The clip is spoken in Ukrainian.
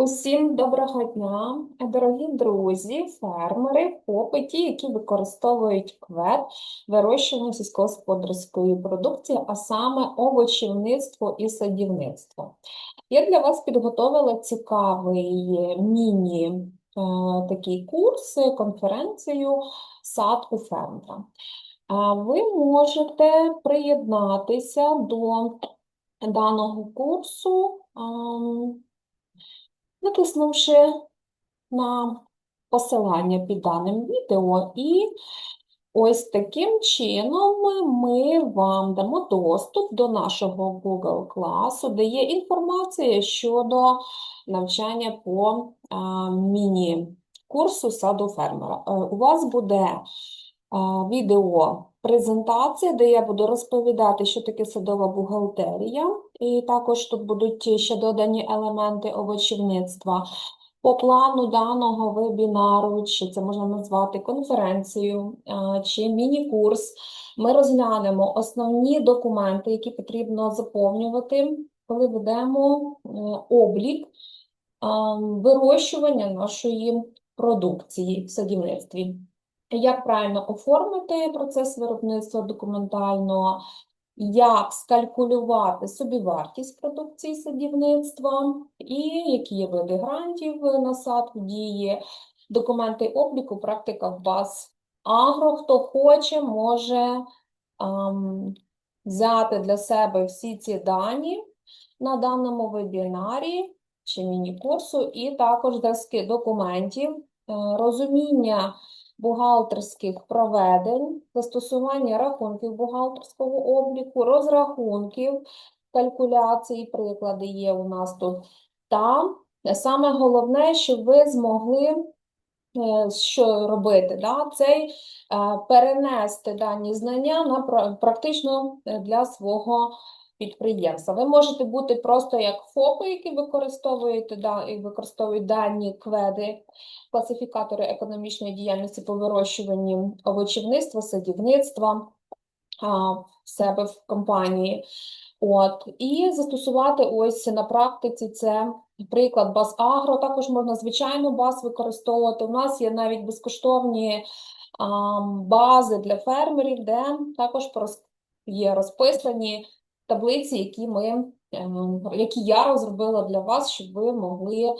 Усім доброго дня, дорогі друзі, фермери, попиті, які використовують квет, вирощування сільськогосподарської продукції, а саме овочівництво і садівництво. Я для вас підготовила цікавий міні е, курс, конференцію Сад у фермера. Ви можете приєднатися до даного курсу. Натиснувши на посилання під даним відео, і ось таким чином ми вам дамо доступ до нашого Google класу, де є інформація щодо навчання по міні-курсу саду фермера. Е, У вас буде відео презентація, де я буду розповідати, що таке садова бухгалтерія, і також тут будуть ще додані елементи овочівництва. По плану даного вебінару, чи це можна назвати конференцію, чи міні-курс, ми розглянемо основні документи, які потрібно заповнювати, коли ведемо е, облік вирощування нашої продукції в садівництві. Як правильно оформити процес виробництва документально, як скалькулювати собівартість продукції садівництва, і які є види грантів на сад дії, документи обліку, практика в баз агро. Хто хоче, може ам, взяти для себе всі ці дані на даному вебінарі чи міні-курсу, і також зразки документів, е, розуміння бухгалтерських проведень, застосування рахунків бухгалтерського обліку, розрахунків, калькуляції, приклади є у нас тут. Та саме головне, щоб ви змогли е, що робити, да? Цей е, перенести дані знання на практично е, для свого підприємства. Ви можете бути просто як ФОПи, які використовуєте і використовують дані кведи, класифікатори економічної діяльності по вирощуванню овочівництва, садівництва в себе в компанії. От, і застосувати ось на практиці це приклад баз агро. Також можна звичайно баз використовувати. У нас є навіть безкоштовні а, бази для фермерів, де також є розписані таблиці, які ми, ем, які я розробила для вас, щоб ви могли е,